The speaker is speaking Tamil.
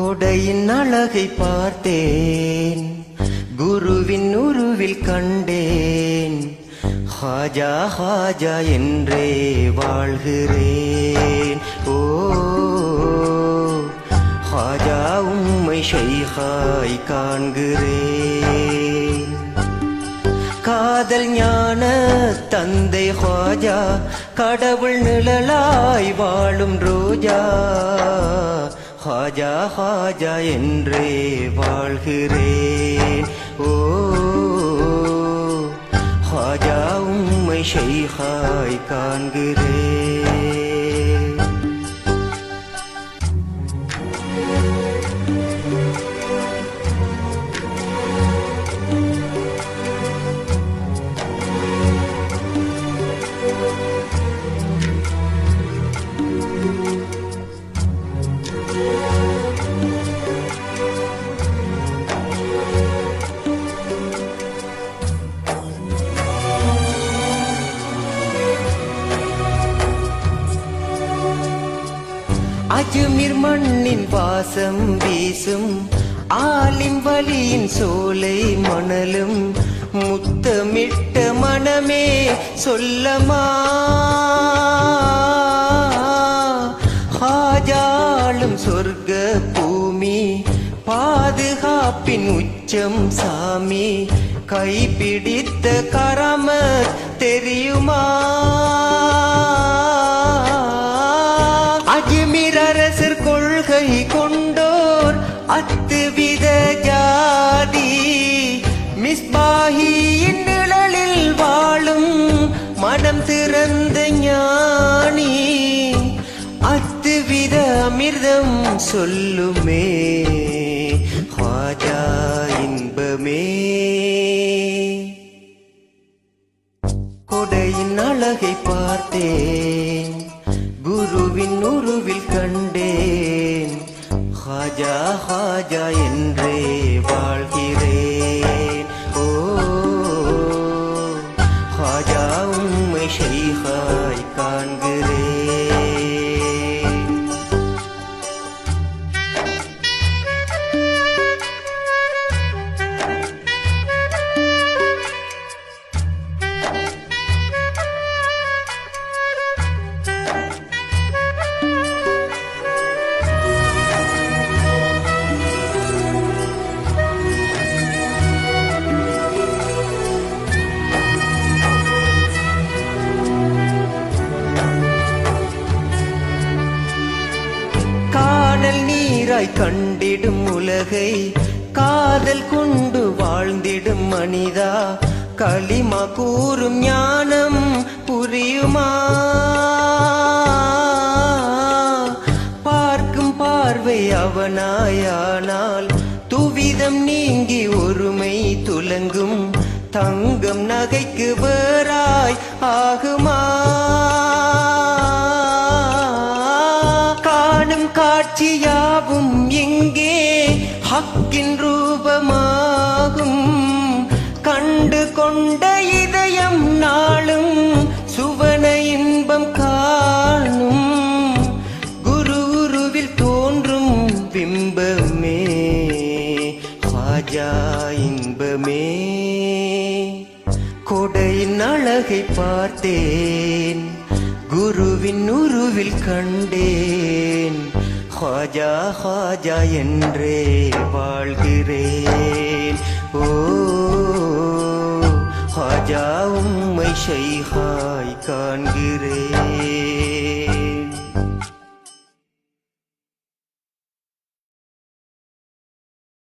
கொடையின் அழகை பார்த்தேன். குருவின் உருவில் கண்டேன். ஹாஜா ஹாஜா என்றே வாழ்கிறேன். ஓ ஹாஜா உம்மை ஷைஹாய் காண்கிறேன். காதல் ஞான தந்தை ஹாஜா கடவுள் நிழலாய் வாழும் ரோஜா. ஹாஜா ஹாஜா என்றே வாழ்கிறேன். ஓ ஹாஜா உம்மை ஷைஹாய் காண்கிறேன். அஜுமிர் மண்ணின் வாசம் வீசும் ஆலின் வலியின் சோலை மணலும் முத்தமிட்ட மனமே சொல்லமா? ஹாஜாளும் சொர்க்க பூமி பாதுகாப்பின் உச்சம் சாமி கைப்பிடித்த கரம தெரியுமா? அத்துவித அமிர்தம் சொல்லுமே. ஹாஜா இன்பமே. கொடையின் அழகை பார்த்தேன். குருவின் உருவில் கண்டேன். ஹாஜா ஹாஜா என்றே வாழ்கிறேன். ஓ ஹாஜா உண்மை ஷைஹாய் காணல் கண்டிடும் உலகை காதல் கொண்டு வாழ்ந்திடும் மனிதா. களிமா கூறும் ஞானம் புரியுமா? பார்க்கும் பார்வை அவனாயானால் துவிதம் நீங்கி ஒருமை துலங்கும் தங்கம் நகைக்கு வேறாய் ஆகுமா? காணும் காட்சியாவும் எங்கே ஹக்கின் ரூபமாகும். கண்டு கொண்ட இதயம் நாளும் சுவன இன்பம் காணும். குரு உருவில் தோன்றும் பிம்பமே ஹாஜா இன்பமே. கொடையின் அழகை பார்த்தேன். குருவின் உருவில் கண்டேன். ஹாஜா ஹாஜா என்றே வாழ்கிறேன். ஓ ஹாஜா உம்மை ஷைஹாய் காண்கிறேன்.